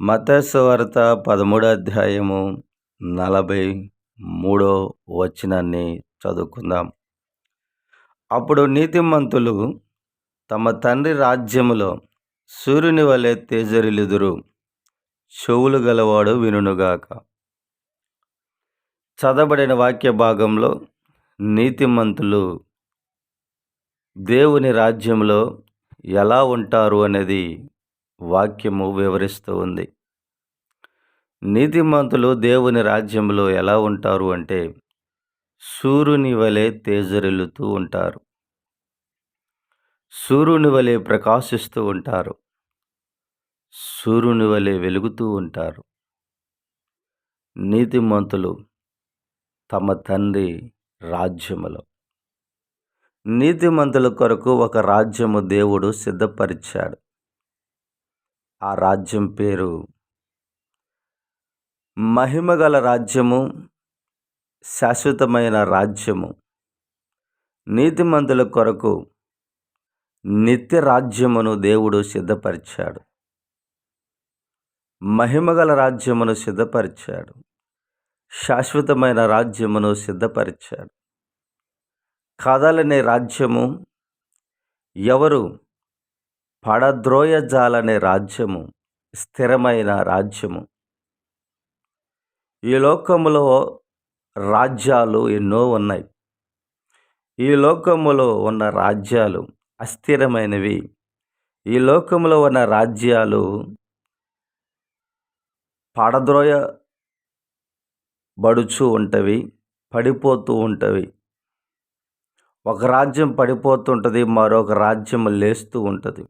మతస్వార్త పదమూడో అధ్యాయము నలభై మూడో వచనాన్ని చదువుకుందాం. అప్పుడు నీతిమంతులు తమ తండ్రి రాజ్యములో సూర్యుని వలె తేజరిలుదురు. చెవులు గలవాడు వినుగాక చదబడిన వాక్య భాగంలో నీతిమంతులు దేవుని రాజ్యంలో ఎలా ఉంటారు అనేది వాక్యము వివరిస్తూ ఉంది. నీతిమంతులు దేవుని రాజ్యంలో ఎలా ఉంటారు అంటే సూర్యుని వలె తేజరిల్లుతూ ఉంటారు. సూర్యుని వలె ప్రకాశిస్తూ ఉంటారు. సూర్యుని వలె వెలుగుతూ ఉంటారు. నీతిమంతులు తమ తండ్రి రాజ్యములో. నీతిమంతుల కొరకు ఒక రాజ్యము దేవుడు సిద్ధపరిచాడు. ఆ రాజ్యం పేరు మహిమగల రాజ్యము శాశ్వతమైన రాజ్యము. నీతిమంతుల కొరకు నిత్య రాజ్యమును దేవుడు సిద్ధపరిచాడు. మహిమగల రాజ్యమును సిద్ధపరిచాడు. శాశ్వతమైన రాజ్యమును సిద్ధపరిచాడు. కదలనే రాజ్యము ఎవరు పడద్రోయజాలనే రాజ్యము స్థిరమైన రాజ్యము. ఈ లోకములో రాజ్యాలు ఎన్నో ఉన్నాయి. ఈ లోకములో ఉన్న రాజ్యాలు అస్థిరమైనవి. ఈ లోకంలో ఉన్న రాజ్యాలు పడద్రోయ బడుచు ఉంటవి పడిపోతూ ఉంటవి. ఒక రాజ్యం పడిపోతుంటుంది మరొక రాజ్యం లేస్తూ ఉంటుంది.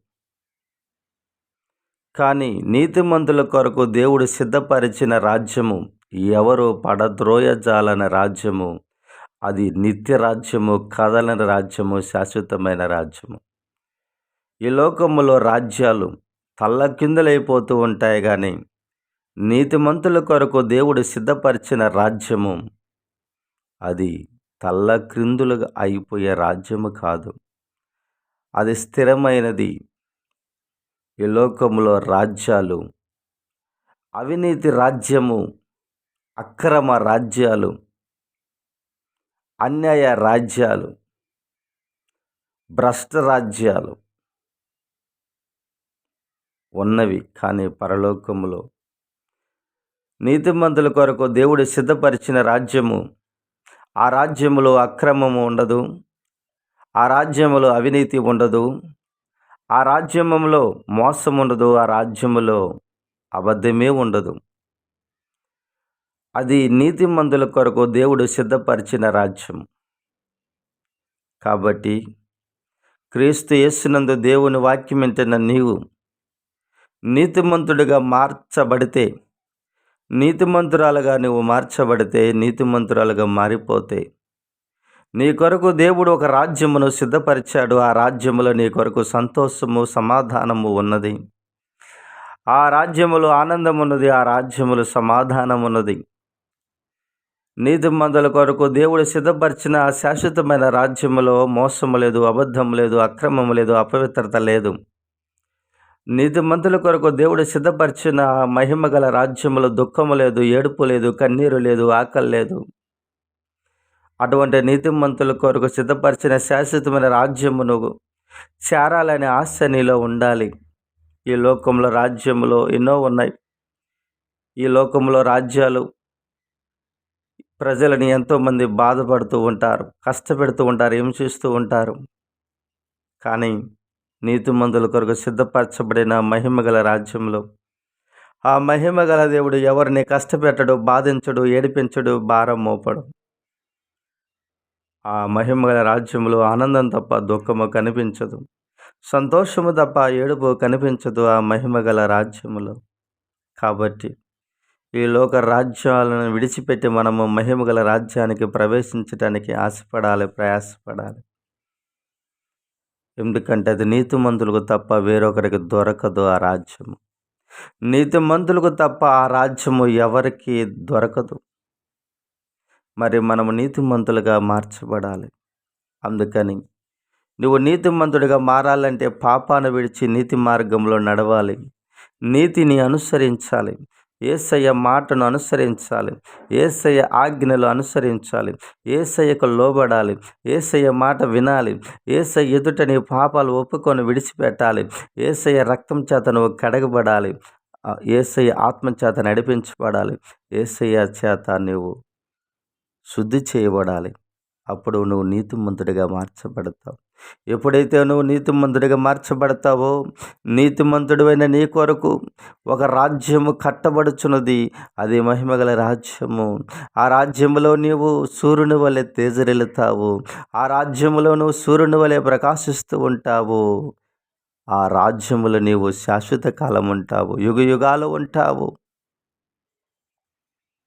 కానీ నీతిమంతుల కొరకు దేవుడు సిద్ధపరిచిన రాజ్యము ఎవరు పడద్రోయజాలన రాజ్యము. అది నిత్య రాజ్యము కదలని రాజ్యము శాశ్వతమైన రాజ్యము. ఈ లోకములో రాజ్యాలు తల్లకిందులైపోతూ ఉంటాయి కానీ నీతిమంతుల కొరకు దేవుడు సిద్ధపరిచిన రాజ్యము అది తల్ల క్రిందులుగా అయిపోయే రాజ్యము కాదు. అది స్థిరమైనది ఈ లోకములో రాజ్యాలు అవినీతి రాజ్యము అక్రమ రాజ్యాలు అన్యాయ రాజ్యాలు భ్రష్ట రాజ్యాలు ఉన్నవి. కానీ పరలోకములో నీతిమంతుల కొరకు దేవుడు సిద్ధపరిచిన రాజ్యము ఆ రాజ్యములో అక్రమము ఉండదు ఆ రాజ్యములో అవినీతి ఉండదు ఆ రాజ్యమంలో మోసం ఉండదు ఆ రాజ్యములో అబద్ధమే ఉండదు. అది నీతిమంతుల కొరకు దేవుడు సిద్ధపరిచిన రాజ్యం. కాబట్టి క్రీస్తు యేసునందు దేవుని వాక్యం వింటున్న నీవు నీతిమంతుడిగా మార్చబడితే నీతిమంతురాలుగా నువ్వు మార్చబడితే నీతిమంతురాలుగా మారిపోతే నీ కొరకు దేవుడు ఒక రాజ్యమును సిద్ధపరిచాడు. ఆ రాజ్యములో నీ కొరకు సంతోషము సమాధానము ఉన్నది. ఆ రాజ్యములో ఆనందం ఉన్నది ఆ రాజ్యములో సమాధానం ఉన్నది నీతి మందుల కొరకు దేవుడు సిద్ధపరిచిన శాశ్వతమైన రాజ్యములో మోసము లేదు అబద్ధం లేదు అక్రమము లేదు అపవిత్రత లేదు. నీతి మందుల కొరకు దేవుడు సిద్ధపరిచిన మహిమ గల రాజ్యములో దుఃఖము లేదు ఏడుపు లేదు కన్నీరు లేదు ఆకలి లేదు. అటువంటి నీతిమంతుల కొరకు సిద్ధపరిచిన శాశ్వతమైన రాజ్యమును చేరాలనే ఆశ నీలో ఉండాలి. ఈ లోకంలో రాజ్యములో ఎన్నో ఉన్నాయి. ఈ లోకంలో రాజ్యాలు ప్రజలని ఎంతోమంది బాధపడుతూ ఉంటారు కష్టపెడుతూ ఉంటారు హింసిస్తూ ఉంటారు. కానీ నీతిమంతుల కొరకు సిద్ధపరచబడిన మహిమగల రాజ్యంలో ఆ మహిమగల దేవుడు ఎవరిని కష్టపెట్టడు బాధించడు ఏడిపించడు భారం మోపడు. ఆ మహిమగల రాజ్యంలో ఆనందం తప్ప దుఃఖము కనిపించదు. సంతోషము తప్ప ఏడుపు కనిపించదు ఆ మహిమగల రాజ్యములో. కాబట్టి ఈ లోక రాజ్యాలను విడిచిపెట్టి మనము మహిమగల రాజ్యానికి ప్రవేశించడానికి ఆశపడాలి ప్రయాసపడాలి. ఎందుకంటే అది నీతిమంతులకు తప్ప వేరొకరికి దొరకదు ఆ రాజ్యము. నీతిమంతులకు తప్ప ఆ రాజ్యము ఎవరికి దొరకదు. మరి మనము నీతిమంతులుగా మార్చబడాలి. అందుకని నువ్వు నీతిమంతుడిగా మారాలంటే పాపాను విడిచి నీతి మార్గంలో నడవాలి. నీతిని అనుసరించాలి. ఏసయ్య మాటను అనుసరించాలి. ఏసయ్య ఆజ్ఞలు అనుసరించాలి. ఏసయ్యకు లోబడాలి. ఏసయ్య మాట వినాలి. ఏసయ్య ఎదుట నీ పాపాలు ఒప్పుకొని విడిచిపెట్టాలి. ఏసయ్య రక్తం చేత నువ్వు కడగబడాలి. ఏసయ్య ఆత్మ చేత నడిపించబడాలి. ఏసయ్య చేత నువ్వు శుద్ధి చేయబడాలి. అప్పుడు నువ్వు నీతిమంతుడిగా మార్చబడతావు. ఎప్పుడైతే నువ్వు నీతిమంతుడిగా మార్చబడతావో నీతిమంతుడివైన నీ కొరకు ఒక రాజ్యము కట్టబడుచున్నది. అది మహిమగల రాజ్యము. ఆ రాజ్యములో నీవు సూర్యుని వలె తేజరెలుతావు ఆ రాజ్యములో నువ్వు సూర్యుని వలె ప్రకాశిస్తూ ఉంటావు. ఆ రాజ్యములో నీవు శాశ్వత కాలం ఉంటావు. యుగ యుగాలు ఉంటావు.